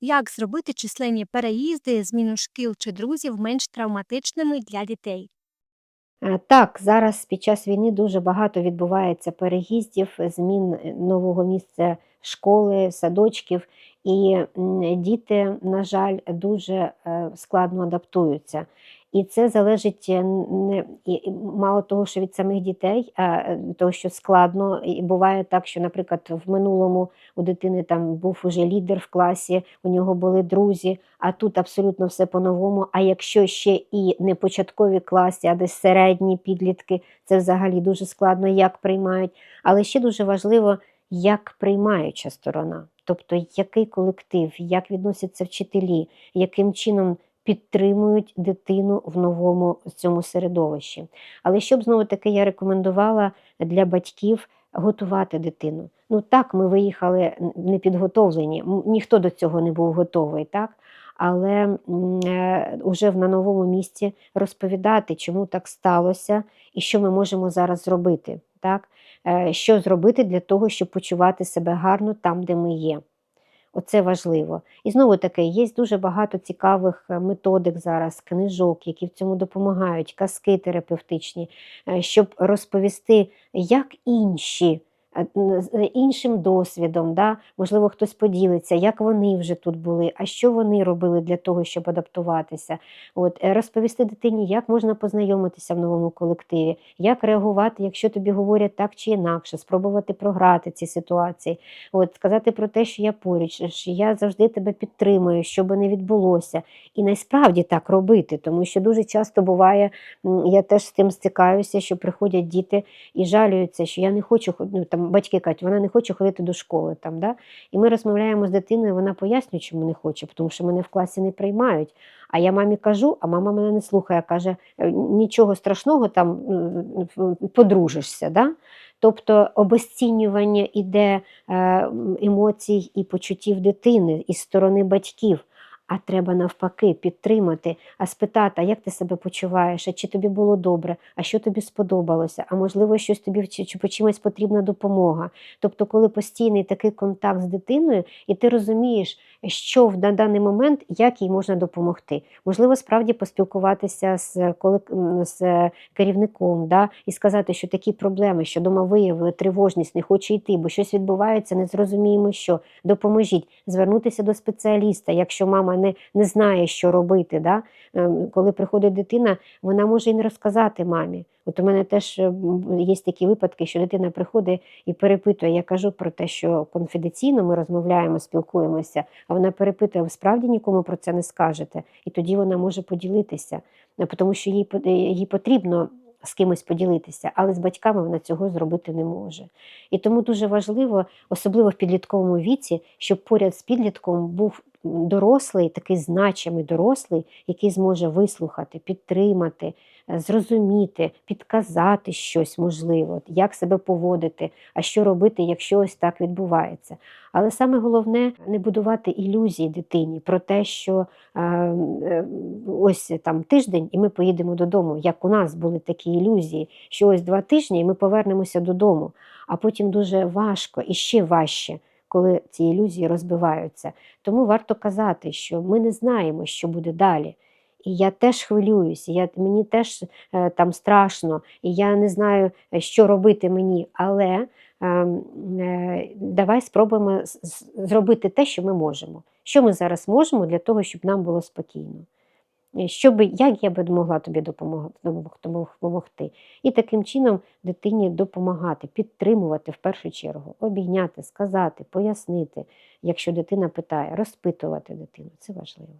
Як зробити численні переїзди, зміну шкіл чи друзів менш травматичними для дітей? Е, Так, зараз під час війни дуже багато відбувається переїздів, змін е, нового місця школи, садочків, і діти, на жаль, дуже е, складно адаптуються. І це залежить е, не мало того, що від самих дітей, а е, того, що складно. І буває так, що, наприклад, в минулому у дитини там був уже лідер в класі, у нього були друзі, а тут абсолютно все по-новому. А якщо ще і не початкові класи, а десь середні підлітки, це взагалі дуже складно, як приймають. Але ще дуже важливо, як приймаюча сторона, тобто який колектив, як відносяться вчителі, яким чином підтримують дитину в новому цьому середовищі. Але щоб знову таки я рекомендувала для батьків готувати дитину. Ну так, ми виїхали не підготовлені, ніхто до цього не був готовий, так? Але м, е, на новому місці розповідати, чому так сталося і що ми можемо зараз зробити. Так? Е, Що зробити для того, щоб почувати себе гарно там, де ми є. Оце важливо. І знову таки, є дуже багато цікавих е, методик зараз, книжок, які в цьому допомагають, казки терапевтичні, е, щоб розповісти, як інші. Е, з іншим досвідом, да? можливо, хтось поділиться, як вони вже тут були, а що вони робили для того, щоб адаптуватися. От, е, розповісти дитині, як можна познайомитися в новому колективі, як реагувати, якщо тобі говорять так чи інакше, спробувати програти ці ситуації. От, сказати про те, що я поруч, що я завжди тебе підтримую, що би не відбулося. І насправді так робити, тому що дуже часто буває, я теж з тим стикаюся, що приходять діти і жалюються, що я не хочу ну, там батьки кажуть, вона не хоче ходити до школи. Там, да? І ми розмовляємо з дитиною, вона пояснює, чому не хоче, тому що мене в класі не приймають. А я мамі кажу, а мама мене не слухає, каже, «Е, нічого страшного, там подружишся. Да? Тобто обесцінювання іде е, емоцій і почуттів дитини із сторони батьків. А треба навпаки підтримати, а спитати, а як ти себе почуваєш, а чи тобі було добре, а що тобі сподобалося, а можливо, щось тобі чи, по чимось потрібна допомога. Тобто, коли постійний такий контакт з дитиною, і ти розумієш, що на даний момент, як їй можна допомогти. Можливо, справді поспілкуватися з, м, з керівником да, і сказати, що такі проблеми, що дома виявили тривожність, не хоче йти, бо щось відбувається, не зрозуміємо, що допоможіть, звернутися до спеціаліста, якщо мама не, не знає, що робити. Да? Ем, Коли приходить дитина, вона може і не розказати мамі. От у мене теж е, є такі випадки, що дитина приходить і перепитує. Я кажу про те, що конфіденційно ми розмовляємо, спілкуємося, а вона перепитує, ви справді нікому про це не скажете. І тоді вона може поділитися, е, тому що їй, їй потрібно з кимось поділитися, але з батьками вона цього зробити не може. І тому дуже важливо, особливо в підлітковому віці, щоб поряд з підлітком був дорослий, такий значимий дорослий, який зможе вислухати, підтримати, е, зрозуміти, підказати щось можливо, як себе поводити, а що робити, якщо ось так відбувається. Але саме головне не будувати ілюзії дитині про те, що е, е, ось там тиждень, і ми поїдемо додому. Як у нас були такі ілюзії, що ось два тижні, і ми повернемося додому. А потім дуже важко і ще важче, коли ці ілюзії розбиваються. Тому варто казати, що ми не знаємо, що буде далі. І я теж хвилююся, я, мені теж е, там страшно, і я не знаю, е, що робити мені. Але ем, е, давай спробуємо зробити те, що ми можемо. Що ми зараз можемо для того, щоб нам було спокійно. Е, Що би, як я би могла тобі допомог- допомог- допомогти? І таким чином дитині допомагати, підтримувати в першу чергу, обійняти, сказати, пояснити, якщо дитина питає, розпитувати дитину. Це важливо.